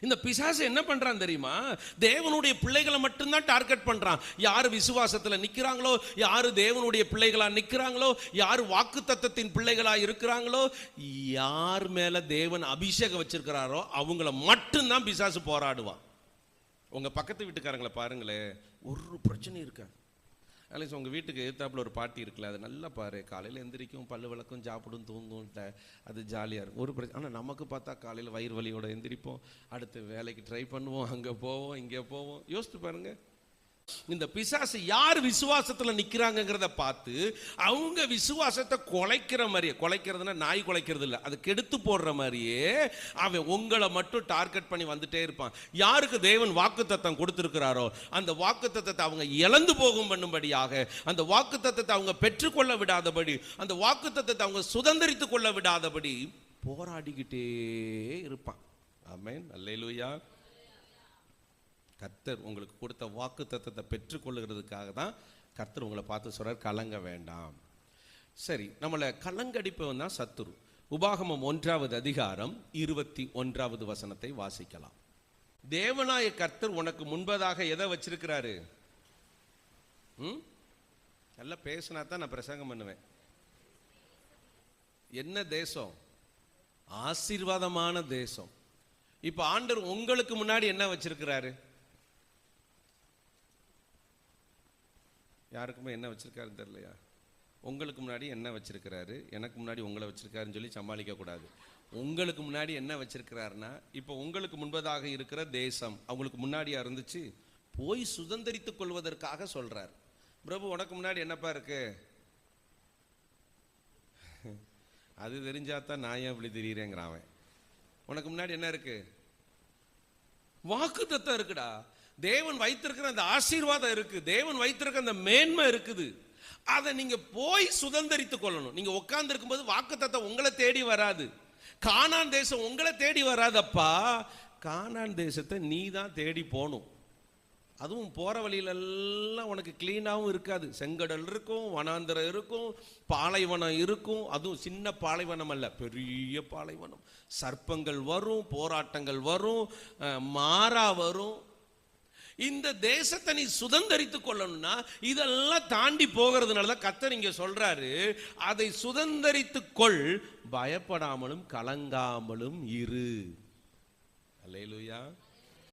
இந்த பிசாசு என்ன பண்றான் தெரியுமா? தேவனுடைய பிள்ளைகளை மட்டும்தான் டார்கெட் பண்றான். யார் விசுவாசத்துல நிக்கிறாங்களோ யார் தேவனுடைய பிள்ளைகளா நிக்கிறாங்களோ யார் வாக்கு தத்தத்தின் பிள்ளைகளா இருக்கிறாங்களோ யார் மேல தேவன் அபிஷேகம் வச்சிருக்கிறாரோ அவங்கள மட்டும்தான் பிசாசு போராடுவான். உங்க பக்கத்து வீட்டுக்காரங்களை பாருங்களேன் ஒரு பிரச்சனை இருக்காது அலைஸ் உங்கள் வீட்டுக்கு எதிர்த்தாப்புல ஒரு பாட்டி இருக்குல்ல அது நல்லா பாரு. காலையில் எந்திரிக்கும் பல்லு விளக்கும் சாப்பிடும் தூங்கும் அது ஜாலியாக இருக்கும். ஒரு பிரச்சனை ஆனால் நமக்கு பார்த்தா காலையில் வயிறு வலியோட எந்திரிப்போம். அடுத்து வேலைக்கு ட்ரை பண்ணுவோம். அங்கே போவோம் இங்கே போவோம். யோசித்து பாருங்க. இந்த பிசாசு யார் விசுவாசத்துல நிற்கிறாங்கிறத பார்த்து அவங்க விசுவாசத்தை குலைக்கிற மாதிரியே குலைக்கிறதுனா நாய் குலைக்கிறது இல்லை. அது கெடுத்து போடுற மாதிரியே அவன் உங்களை மட்டும் டார்கெட் பண்ணி வந்துட்டே இருப்பான். யாருக்கு தேவன் வாக்குத்தத்தம் கொடுத்துருக்கிறாரோ அந்த வாக்குத்தத்தத்தை அவங்க இழந்து போகும் பண்ணும்படியாக அந்த வாக்குத்தத்தத்தை அவங்க பெற்றுக்கொள்ள விடாதபடி அந்த வாக்குத்தத்தத்தை அவங்க சுதந்திரித்து கொள்ள விடாதபடி போராடிக்கிட்டே இருப்பான். ஆமென். அல்லேலூயா. கர்த்தர் உங்களுக்கு கொடுத்த வாக்கு தத்துவத்தை பெற்றுக்கொள்ளுகிறதுக்காக தான் கர்த்தர் உங்களை பார்த்து சொல்கிறார் கலங்க வேண்டாம். சரி நம்மளை கலங்கடிப்பவன் தான் சத்துரு. உபாகமம் ஒன்றாவது அதிகாரம் இருபத்தி ஒன்றாவது வசனத்தை வாசிக்கலாம். தேவனாய கர்த்தர் உனக்கு முன்பதாக எதை வச்சிருக்கிறாரு? ம்? நல்லா பேசினா தான் நான் பிரசங்கம் பண்ணுவேன். என்ன தேசம்? ஆசீர்வாதமான தேசம். இப்போ ஆண்டர் உங்களுக்கு முன்னாடி என்ன வச்சிருக்கிறாரு? யாருக்குமே என்ன வச்சுருக்காருன்னு தெரியலையா? உங்களுக்கு முன்னாடி என்ன வச்சிருக்கிறாரு? எனக்கு முன்னாடி உங்களை வச்சிருக்காருன்னு சொல்லி சமாளிக்க கூடாது. உங்களுக்கு முன்னாடி என்ன வச்சிருக்கிறாருன்னா இப்போ உங்களுக்கு முன்பதாக இருக்கிற தேசம் அவங்களுக்கு முன்னாடியா இருந்துச்சு போய் சுதந்திரித்து கொள்வதற்காக சொல்கிறார் பிரபு உனக்கு முன்னாடி என்னப்பா இருக்கு? அது தெரிஞ்சாதான் நான் ஏன் இப்படி தெரியுறேங்கிறான் அவன். உனக்கு முன்னாடி என்ன இருக்கு? வாக்கு இருக்குடா. தேவன் வைத்திருக்கிற அந்த ஆசீர்வாதம் இருக்கு. தேவன் வைத்திருக்கிற அந்த மேன்மை இருக்குது. அதை நீங்க போய் சுதந்திரித்துக் கொள்ளணும். நீங்க உட்கார்ந்து இருக்கும்போது வாக்கு உங்களை தேடி வராது. கானான் தேசம் உங்களை தேடி வராதப்பா. கானான் தேசத்தை நீ தான் தேடி போகணும். அதுவும் போகிற வழியிலெல்லாம் உனக்கு கிளீனாகவும் இருக்காது. செங்கடல் இருக்கும் வனாந்திரம் இருக்கும் பாலைவனம் இருக்கும். அதுவும் சின்ன பாலைவனம் அல்ல பெரிய பாலைவனம். சர்ப்பங்கள் வரும் போராட்டங்கள் வரும் மாறா வரும். இந்த தேசத்தை நீ சுதந்திரித்து கொள்ளணும்னா இதெல்லாம் தாண்டி போகிறதுனால தான் கத்தர் இங்க சொல்றாரு அதை சுதந்திரித்து கொள் பயப்படாமலும் கலங்காமலும் இரு. அல்லையிலுயா